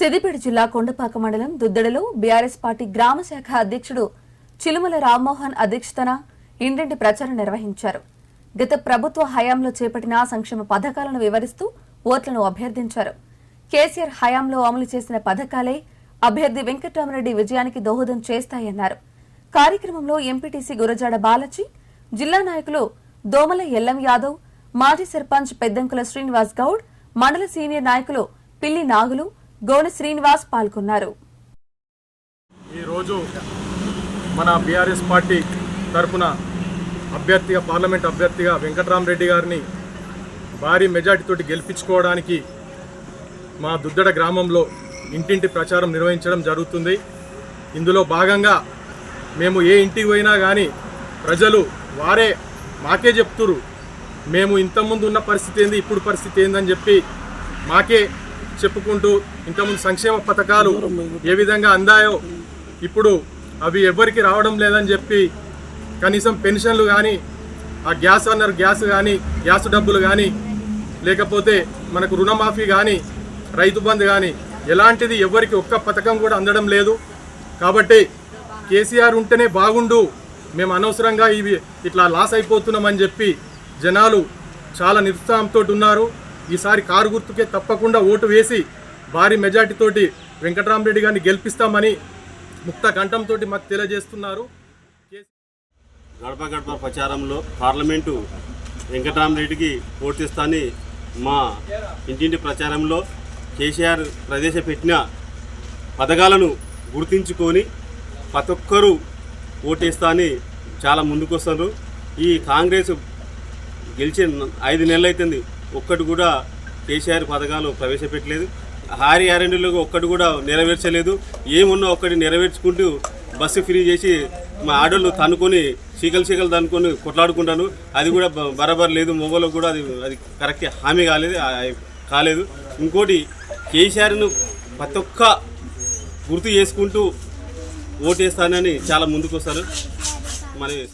సిద్దిపేట జిల్లా కొండపాక మండలం దుద్దడలో BRS party గ్రామ శాఖ అధ్యక్షుడు చిలుమల రామ్మోహన్ అధ్యక్షతన ఇంటింటి ప్రచారం నిర్వహించారు. గత ప్రభుత్వ హయాంలో చేపట్టిన సంక్షేమ పథకాలను వివరిస్తూ ఓట్లను అభ్యర్థించారు. కేసీఆర్ హయాంలో అమలు చేసిన పథకాలే అభ్యర్థి వెంకటరామరెడ్డి విజయానికి దోహదం చేస్తాయన్నారు. కార్యక్రమంలో ఎంపీటీసీ గురజాడ బాలజీ జిల్లా నాయకులు దోమల ఎల్లం యాదవ్ మాజీ సర్పంచ్ పెద్దంకుల శ్రీనివాస్ గౌడ్ మండల సీనియర్ నాయకులు పిల్లి నాగులు గోని శ్రీనివాస్ పాల్గొన్నారు. ఈరోజు మన బీఆర్ఎస్ పార్టీ తరపున అభ్యర్థిగా పార్లమెంట్ అభ్యర్థిగా వెంకట్రామరెడ్డి గారిని భారీ మెజార్టీతోటి గెలిపించుకోవడానికి మా దుద్దడ గ్రామంలో ఇంటింటి ప్రచారం నిర్వహించడం జరుగుతుంది. ఇందులో భాగంగా మేము ఏ ఇంటికి పోయినా కానీ ప్రజలు వారే మాకే చెప్తురు మేము ఇంతకుముందు ఉన్న పరిస్థితి ఏంది ఇప్పుడు పరిస్థితి ఏందని చెప్పి మాకే చెప్పుకుంటూ ఇంతకుముందు సంక్షేమ పథకాలు ఏ విధంగా అందాయో ఇప్పుడు అవి ఎవ్వరికి రావడం లేదని చెప్పి కనీసం పెన్షన్లు కానీ ఆ గ్యాస్ అన్నారు గ్యాస్ కానీ గ్యాస్ డబ్బులు కానీ లేకపోతే మనకు రుణమాఫీ కానీ రైతు బంధు కానీ ఎలాంటిది ఎవరికి ఒక్క పథకం కూడా అందడం లేదు. కాబట్టి కేసీఆర్ ఉంటేనే బాగుండు. మేము అనవసరంగా ఇవి ఇట్లా లాస్ అయిపోతున్నామని చెప్పి జనాలు చాలా నిరుత్సాహంతో ఉన్నారు. ఈసారి కారు గుర్తుకే తప్పకుండా ఓటు వేసి భారీ మెజార్టీతోటి వెంకటరామరెడ్డి గారిని గెలిపిస్తామని ముక్త కంఠంతో మాకు తెలియజేస్తున్నారు. గడప గడప ప్రచారంలో పార్లమెంటు వెంకటరామరెడ్డికి ఓటిస్తాని మా ఇంటింటి ప్రచారంలో కేసీఆర్ ప్రవేశపెట్టిన పథకాలను గుర్తించుకొని ప్రతి ఒక్కరూ ఓటేస్తాని చాలా చాలా ముందుకొస్తారు ఈ కాంగ్రెస్ గెలిచి ఐదు నెలలు అవుతుంది ఒక్కటి కూడా కేసీఆర్ పథకాలు ప్రవేశపెట్టలేదు. హారి ఆరెండులో ఒక్కటి కూడా నెరవేర్చలేదు. ఏమున్నా ఒక్కటి నెరవేర్చుకుంటూ బస్సు ఫ్రీ చేసి మా ఆడోళ్ళు తనుకొని చీకలు చీకలు తనుకొని కొట్లాడుకుంటాను. అది కూడా బ- బరాబర్ లేదు. మొబైల్లో కూడా అది అది కరెక్ట్ హామీ కాలేదు కాలేదు. ఇంకోటి కేసీఆర్ను ప్రతి ఒక్క గుర్తు చేసుకుంటూ ఓటేస్తానని చాలా ముందుకు వస్తారు మరి